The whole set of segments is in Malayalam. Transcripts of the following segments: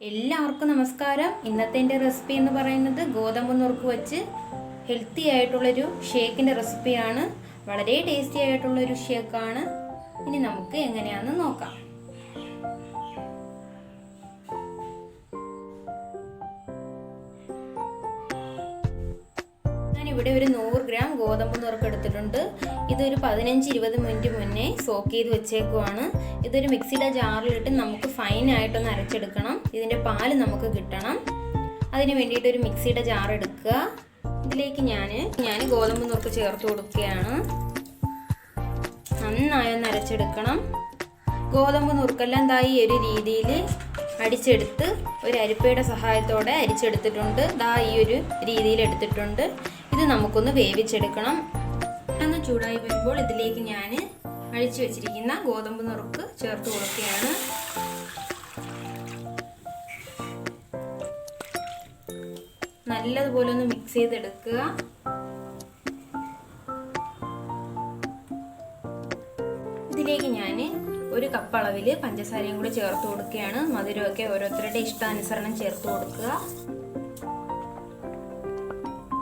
എല്ലാവർക്കും നമസ്കാരം. ഇന്നത്തെ എന്റെ റെസിപ്പി എന്ന് പറയുന്നത് ഗോതമ്പ് നുറുക്ക് വെച്ച് ഹെൽത്തി ആയിട്ടുള്ളൊരു ഷേക്കിന്റെ റെസിപ്പിയാണ് വളരെ ടേസ്റ്റി ആയിട്ടുള്ളൊരു ഷേക്കാണ് ഇനി നമുക്ക് എങ്ങനെയാണെന്ന് നോക്കാം. ഞാനിവിടെ ഒരു നൂറ് ഗ്രാം ഗോതമ്പ് നുറുക്ക് എടുത്തിട്ടുണ്ട്. ഇതൊരു പതിനഞ്ച് ഇരുപത് മിനിറ്റ് മുന്നേ സോക്ക് ചെയ്ത് വെച്ചേക്കുവാണ്. ഇതൊരു മിക്സിയുടെ ജാറിലിട്ട് നമുക്ക് ഫൈൻ ഫൈനായിട്ടൊന്ന് അരച്ചെടുക്കണം. ഇതിന്റെ പാൽ നമുക്ക് കിട്ടണം. അതിന് വേണ്ടിയിട്ട് ഒരു മിക്സിയുടെ ജാർ എടുക്കുക. ഇതിലേക്ക് ഞാൻ ഞാൻ ഗോതമ്പ് നുറുക്ക് ചേർത്ത് കൊടുക്കുകയാണ്. നന്നായി ഒന്ന് അരച്ചെടുക്കണം. ഗോതമ്പ് നുറുക്കെല്ലാം ഈ ഒരു രീതിയിൽ അടിച്ചെടുത്ത് ഒരു അരിപ്പയുടെ സഹായത്തോടെ അരിച്ചെടുത്തിട്ടുണ്ട്. ദാ ഈ ഒരു രീതിയിൽ എടുത്തിട്ടുണ്ട്. ഇത് നമുക്കൊന്ന് വേവിച്ചെടുക്കണം. ഒന്ന് ചൂടായി വരുമ്പോൾ ഇതിലേക്ക് ഞാൻ അഴിച്ചു വെച്ചിരിക്കുന്ന ഗോതമ്പ് നുറുക്ക് ചേർത്ത് കൊടുക്കുകയാണ്. നല്ലതുപോലെ ഒന്ന് മിക്സ് ചെയ്തെടുക്കുക. ഇതിലേക്ക് ഞാൻ ഒരു കപ്പ് അളവിൽ പഞ്ചസാരയും കൂടി ചേർത്ത് കൊടുക്കുകയാണ്. മധുരമൊക്കെ ഓരോരുത്തരുടെ ഇഷ്ടാനുസരണം ചേർത്ത് കൊടുക്കുക.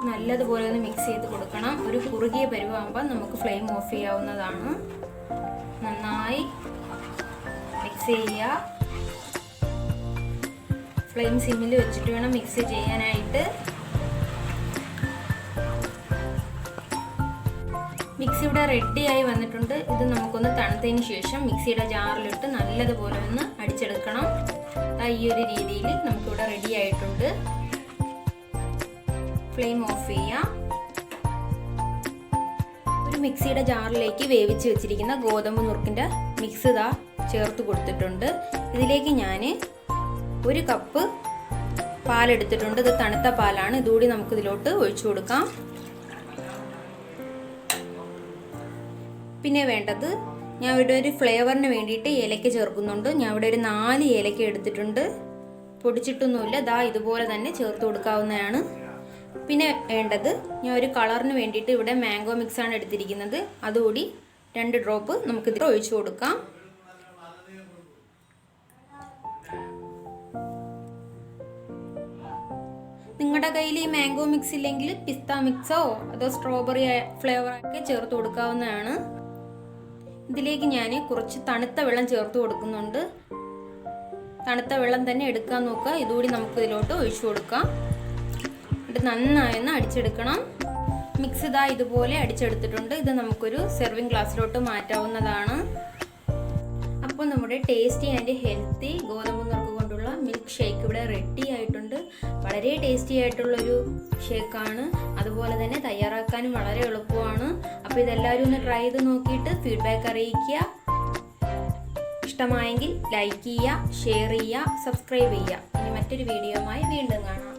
നല്ലതുപോലെ ഒന്ന് മിക്സ് ചെയ്ത് കൊടുക്കണം. ഒരു കുറുകിയ പരുവാകുമ്പോൾ നമുക്ക് ഫ്ലെയിം ഓഫ് ചെയ്യാവുന്നതാണ്. നന്നായി മിക്സ് ചെയ്യുക. ഫ്ലെയിം സിമ്മിൽ വെച്ചിട്ട് വേണം മിക്സ് ചെയ്യാനായിട്ട്. മിക്സി ഇവിടെ ആയി വന്നിട്ടുണ്ട്. ഇത് നമുക്കൊന്ന് തണുത്തതിന് ശേഷം മിക്സിയുടെ ജാറിലിട്ട് നല്ലതുപോലെ ഒന്ന് അടിച്ചെടുക്കണം. ഈ ഒരു രീതിയിൽ നമുക്കിവിടെ റെഡി ആയിട്ടുണ്ട്. ഫ്ലെയിം ഓഫ് ചെയ്യാം. ഒരു മിക്സിയുടെ ജാറിലേക്ക് വേവിച്ച് വെച്ചിരിക്കുന്ന ഗോതമ്പ് നുറുക്കിന്റെ മിക്സ് ഇതാ ചേർത്ത് കൊടുത്തിട്ടുണ്ട്. ഇതിലേക്ക് ഞാൻ ഒരു കപ്പ് പാലെടുത്തിട്ടുണ്ട്. ഇത് തണുത്ത പാലാണ്. ഇതുകൂടി നമുക്കിതിലോട്ട് ഒഴിച്ചു കൊടുക്കാം. പിന്നെ വേണ്ടത് ഞാൻ ഇവിടെ ഒരു ഫ്ലേവറിന് വേണ്ടിയിട്ട് ഏലക്ക ചേർക്കുന്നുണ്ട്. ഞാൻ ഇവിടെ ഒരു നാല് ഏലക്ക എടുത്തിട്ടുണ്ട്. പൊടിച്ചിട്ടൊന്നുമില്ല. ദാ ഇതുപോലെ തന്നെ ചേർത്ത് കൊടുക്കാവുന്നതാണ്. പിന്നെ വേണ്ടത് ഞാൻ ഒരു കളറിന് വേണ്ടിയിട്ട് ഇവിടെ മാംഗോ മിക്സ് ആണ് എടുത്തിരിക്കുന്നത്. അതുകൂടി രണ്ട് ഡ്രോപ്പ് നമുക്ക് ഇതിൽ ഒഴിച്ചു കൊടുക്കാം. നിങ്ങളുടെ കയ്യിൽ ഈ മാംഗോ മിക്സ് ഇല്ലെങ്കിൽ പിസ്ത മിക്സോ അതോ സ്ട്രോബെറി ഫ്ലേവറൊക്കെ ചേർത്ത് കൊടുക്കാവുന്നതാണ്. ഇതിലേക്ക് ഞാൻ കുറച്ച് തണുത്ത വെള്ളം ചേർത്ത് കൊടുക്കുന്നുണ്ട്. തണുത്ത വെള്ളം തന്നെ എടുക്കാൻ നോക്കുക. ഇതുകൂടി നമുക്ക് ഇതിലോട്ട് ഒഴിച്ചു കൊടുക്കാം. ഇത് നന്നായി ഒന്ന് അടിച്ചെടുക്കണം. മിക്സ് ഇതാ ഇതുപോലെ അടിച്ചെടുത്തിട്ടുണ്ട്. ഇത് നമുക്കൊരു സെർവിങ് ഗ്ലാസ്സിലോട്ട് മാറ്റാവുന്നതാണ്. അപ്പോൾ നമ്മുടെ ടേസ്റ്റി ആൻഡ് ഹെൽത്തി ഗോതമ്പ് നുറുക്ക് കൊണ്ടുള്ള മിൽക്ക് ഷേക്ക് ഇവിടെ റെഡി ആയിട്ടുണ്ട്. വളരെ ടേസ്റ്റി ആയിട്ടുള്ളൊരു ഷേക്കാണ് അതുപോലെ തന്നെ തയ്യാറാക്കാനും വളരെ എളുപ്പമാണ്. അപ്പോൾ ഇതെല്ലാവരും ഒന്ന് ട്രൈ ചെയ്ത് നോക്കിയിട്ട് ഫീഡ്ബാക്ക് അറിയിക്കുക. ഇഷ്ടമായെങ്കിൽ ലൈക്ക് ചെയ്യുക ഷെയർ ചെയ്യുക സബ്സ്ക്രൈബ് ചെയ്യുക. ഇനി മറ്റൊരു വീഡിയോയുമായി വീണ്ടും കാണാം.